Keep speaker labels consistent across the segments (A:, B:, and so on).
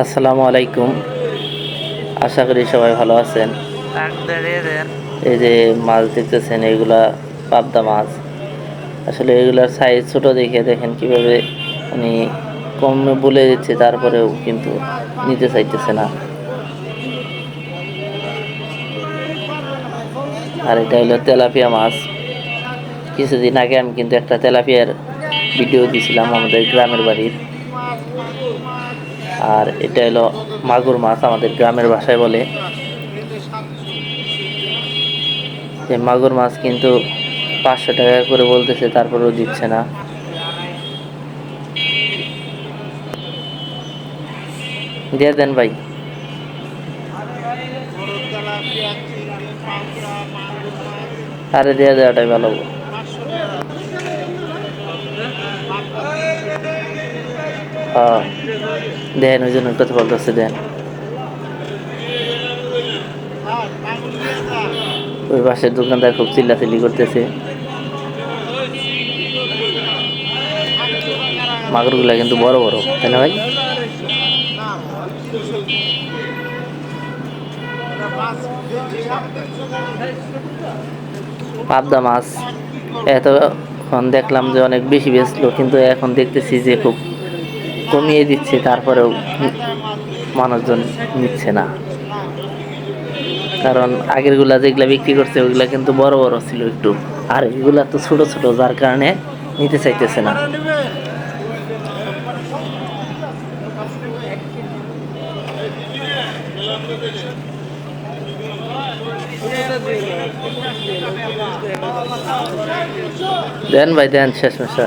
A: আসসালামু আলাইকুম। আশা করি সবাই ভালো আছেন। এই যে মাছ দেখতেছেন, এগুলা পাবদা মাছ। আসলে এগুলার সাইজ ছোট দেখে দেখেন কীভাবে মানে কমে বলে দিচ্ছে, তারপরেও কিন্তু নিতে চাইতেছে না। আর এটা হলো তেলাপিয়া মাছ। কিছুদিন আগে আমি কিন্তু একটা তেলাপিয়ার ভিডিও দিয়েছিলাম আমাদের গ্রামের বাড়ির। আর এটা হলো মাগুর মাছ, আমাদের গ্রামের ভাষায় বলে। যে মাগুর মাছ কিন্তু পাঁচশো টাকা করে বলতেছে, তারপরেও দিচ্ছে না। দিয়ে দেন ভাই। আরে দিয়ে দেওয়াটাই ভালো। হ্যাঁ। দেন, ওই জন্য কথা বলতেছে, দেন। ওই পাশের দোকানদার খুব চিল্লাচিল্লি করতেছে। মাগুরগুলা কিন্তু বড় বড়, তাই না ভাই? পাবদা মাছ। এতক্ষণ দেখলাম যে অনেক বেশি বেচলো, কিন্তু এখন দেখতেছি যে খুব কমিয়ে দিচ্ছে, তারপরেও মানুষজন নিচ্ছে না। কারণ আগেরগুলা যেগুলা বিক্রি করছে ওইগুলা কিন্তু বড় বড় ছিল একটু। আর এগুলা তো ছোট ছোট, যার কারণে নিতে চাইতেছে না। দেন ভাই, দেন, শেষ মেশা।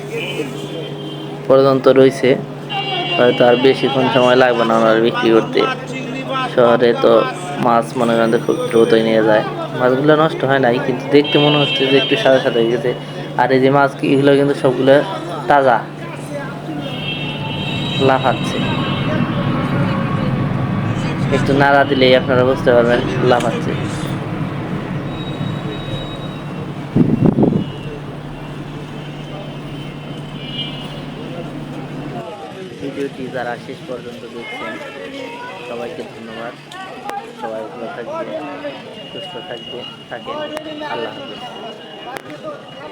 A: পর্যন্ত রয়েছে। হয়তো আর বেশিক্ষণ সময় লাগবে না ওনার বিক্রি করতে। শহরে তো মাছ মনে করেন খুব দ্রুতই নিয়ে যায়। মাছগুলো নষ্ট হয় নাই, কিন্তু দেখতে মনে হচ্ছে যে একটু সাদা সাদা হয়ে গেছে। আর এই যে মাছ এগুলো কিন্তু সবগুলো তাজা। লাফাচ্ছে। একটু নাড়া দিলেই আপনারা বুঝতে পারবেন, লাফাচ্ছে। ভিডিওটি যারা শেষ পর্যন্ত দেখছেন। সবাইকে ধন্যবাদ। সবাই ভালো থাকবে সুস্থ থাকবে থাকেন। আল্লাহ হাফিজ।